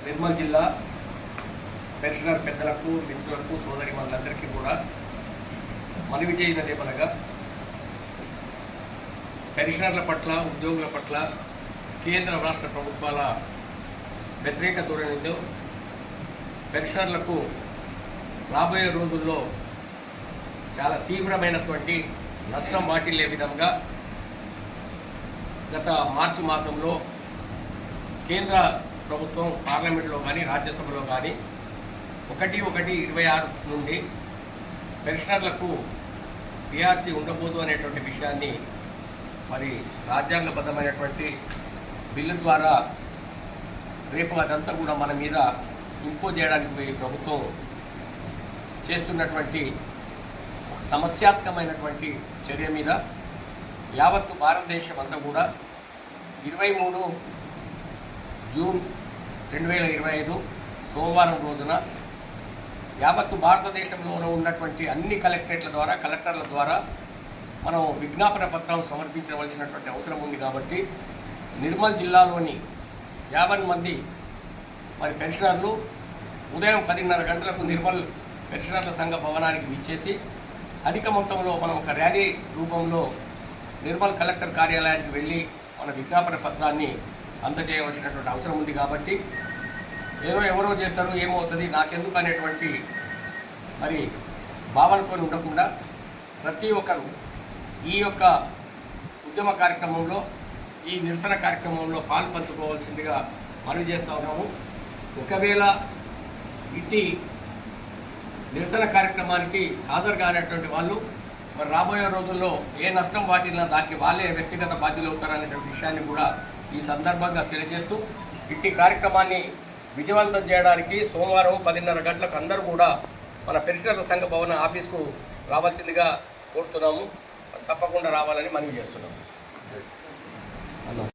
నిర్మల్ జిల్లా పెన్షనర్ పెద్దలకు మిత్రులకు సోదరి వాళ్ళందరికీ కూడా మనవి చేయనదేమనగా పెన్షనర్ల పట్ల ఉద్యోగుల పట్ల కేంద్ర రాష్ట్ర ప్రభుత్వాల వ్యతిరేక ధోరణితో పెన్షనర్లకు రాబోయే రోజుల్లో చాలా తీవ్రమైనటువంటి నష్టం వాటిల్లే విధంగా గత మార్చి మాసంలో కేంద్ర ప్రభుత్వం పార్లమెంట్లో కానీ రాజ్యసభలో కానీ ఒకటి ఒకటి ఇరవై ఆరు నుండి పెన్షనర్లకు పిఆర్సీ ఉండబోదు అనేటువంటి విషయాన్ని మరి రాజ్యాంగబద్ధమైనటువంటి బిల్లు ద్వారా రేపు అదంతా కూడా మన మీద ఇంపోజ్ చేయడానికి ప్రభుత్వం చేస్తున్నటువంటి సమస్యాత్మకమైనటువంటి చర్య మీద యావత్తు భారతదేశం అంతా కూడా ఇరవై మూడు జూన్ రెండు వేల ఇరవై ఐదు సోమవారం రోజున యావత్తు భారతదేశంలోనూ ఉన్నటువంటి అన్ని కలెక్టరేట్ల ద్వారా కలెక్టర్ల ద్వారా మనం విజ్ఞాపన పత్రం సమర్పించవలసినటువంటి అవసరం ఉంది కాబట్టి నిర్మల్ జిల్లాలోని యాభై మంది మరి పెన్షనర్లు ఉదయం పదిన్నర గంటలకు నిర్మల్ పెన్షనర్ల సంఘ భవనానికి విచ్చేసి అధిక మొత్తంలో మనం ఒక ర్యాలీ రూపంలో నిర్మల్ కలెక్టర్ కార్యాలయానికి వెళ్ళి మన విజ్ఞాపన పత్రాన్ని అందజేయవలసినటువంటి అవసరం ఉంది కాబట్టి ఏదో ఎవరో చేస్తారు ఏమవుతుంది నాకెందుకు అనేటువంటి మరి భావనకొని ఉండకుండా ప్రతి ఒక్కరు ఈ యొక్క ఉద్యమ కార్యక్రమంలో ఈ నిరసన కార్యక్రమంలో పాల్పంచుకోవాల్సిందిగా మనవి చేస్తూ ఉన్నాము. ఒకవేళ ఇట్టి నిరసన కార్యక్రమానికి హాజరు కానటువంటి వాళ్ళు మరి రాబోయే రోజుల్లో ఏ నష్టం వాటిల్లా దానికి వాళ్ళే వ్యక్తిగత బాధ్యులు అవుతారనేటువంటి విషయాన్ని కూడా ఈ సందర్భంగా తెలియజేస్తూ ఇట్టి కార్యక్రమాన్ని విజయవంతం చేయడానికి సోమవారం పదిన్నర గంటలకు అందరూ కూడా మన పెన్షనర్ల సంఘ భవన ఆఫీస్కు రావాల్సిందిగా కోరుతున్నాము. తప్పకుండా రావాలని మనవి చేస్తున్నాము.